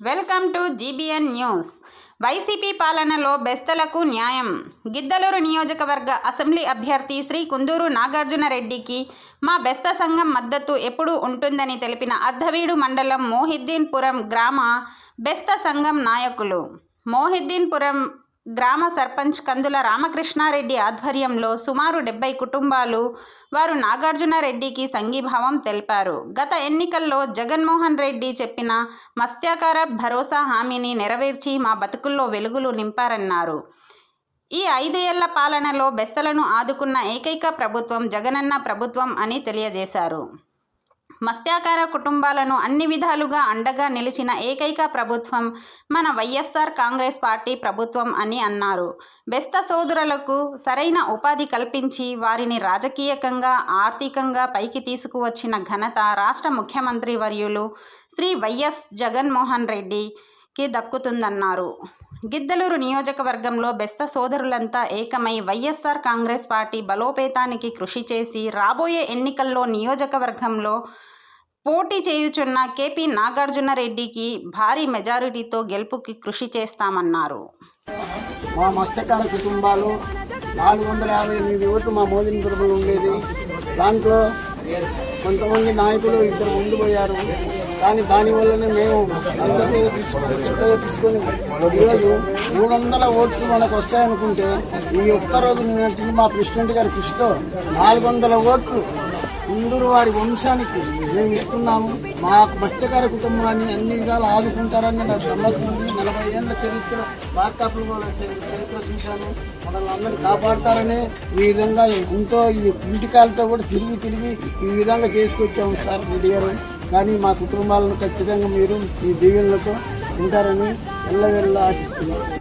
Welcome to GBN news. YCP పాలనలో బెస్తలకు న్యాయం. గిద్దలూరు నియోజకవర్గ అసెంబ్లీ అభ్యర్థి శ్రీ కుందూరు నాగార్జునరెడ్డికి మా బెస్త సంఘం మద్దతు ఎప్పుడూ ఉంటుందని తెలిపిన అర్ధవీడు మండలం మోహిద్దీన్పురం గ్రామ బెస్త సంఘం నాయకులు. మోహిద్దీన్పురం గ్రామ సర్పంచ్ కందుల రామకృష్ణారెడ్డి ఆధ్వర్యంలో సుమారు డెబ్బై కుటుంబాలు వారు నాగార్జునరెడ్డికి సంఘీభావం తెలిపారు. గత ఎన్నికల్లో జగన్మోహన్ రెడ్డి చెప్పిన మత్స్యాకార భరోసా హామీని నెరవేర్చి మా బతుకుల్లో వెలుగులు నింపారన్నారు. ఈ ఐదు ఏళ్ళ పాలనలో బెస్తలను ఆదుకున్న ఏకైక ప్రభుత్వం జగనన్న ప్రభుత్వం అని తెలియజేశారు. మత్స్యాకార కుటుంబాలను అన్ని విధాలుగా అండగా నిలిచిన ఏకైక ప్రభుత్వం మన వైఎస్ఆర్ కాంగ్రెస్ పార్టీ ప్రభుత్వం అని అన్నారు. బెస్త సోదరులకు సరైన ఉపాధి కల్పించి వారిని రాజకీయకంగా ఆర్థికంగా పైకి తీసుకువచ్చిన ఘనత రాష్ట్ర ముఖ్యమంత్రి వర్యులు శ్రీ వైఎస్ జగన్మోహన్ రెడ్డికి దక్కుతుందన్నారు. గిద్దలూరు నియోజకవర్గంలో బెస్త సోదరులంతా ఏకమై వైఎస్ఆర్ కాంగ్రెస్ పార్టీ బలోపేతానికి కృషి చేసి రాబోయే ఎన్నికల్లో నియోజకవర్గంలో పోటీ చేయుచున్న కేపీ నాగార్జునరెడ్డికి భారీ మెజారిటీతో గెలుపుకి కృషి చేస్తామన్నారు. మా మస్తకాల కుటుంబాలు నాలుగు వందల యాభై ఎనిమిది ఓట్లు మా మోదీని తరపున ఉండేది. దాంట్లో కొంతమంది నాయకులు ఇద్దరు ముందు పోయారు. కానీ దానివల్లనే మేము తీసుకొని తీసుకొని ఈరోజు మూడు వందల ఓట్లు మనకు వస్తాయనుకుంటే ఈ ఒక్క రోజు నిన్నటి మా ప్రెసిడెంట్ గారి కృషితో నాలుగు వందల ఓట్లు ఇందూరు వారి వంశానికి మేము ఇస్తున్నాము. మా మత్స్యకార కుటుంబాన్ని అన్ని విధాలు ఆదుకుంటారని నాకు నమ్మకం. ఉంది నలభై ఏళ్ళ చరిత్ర వార్తాపులు చరిత్ర చూశాను. మనల్ని అందరూ కాపాడతారని ఈ విధంగా ఎంతో ఈ ఇంటికాలతో కూడా తిరిగి తిరిగి ఈ విధంగా చేసుకొచ్చాము సార్ రెడ్డి కానీ మా కుటుంబాలను ఖచ్చితంగా మీరు ఈ దీవెనలతో ఉంటారని ఎల్లవెల్ల ఆశిస్తున్నాను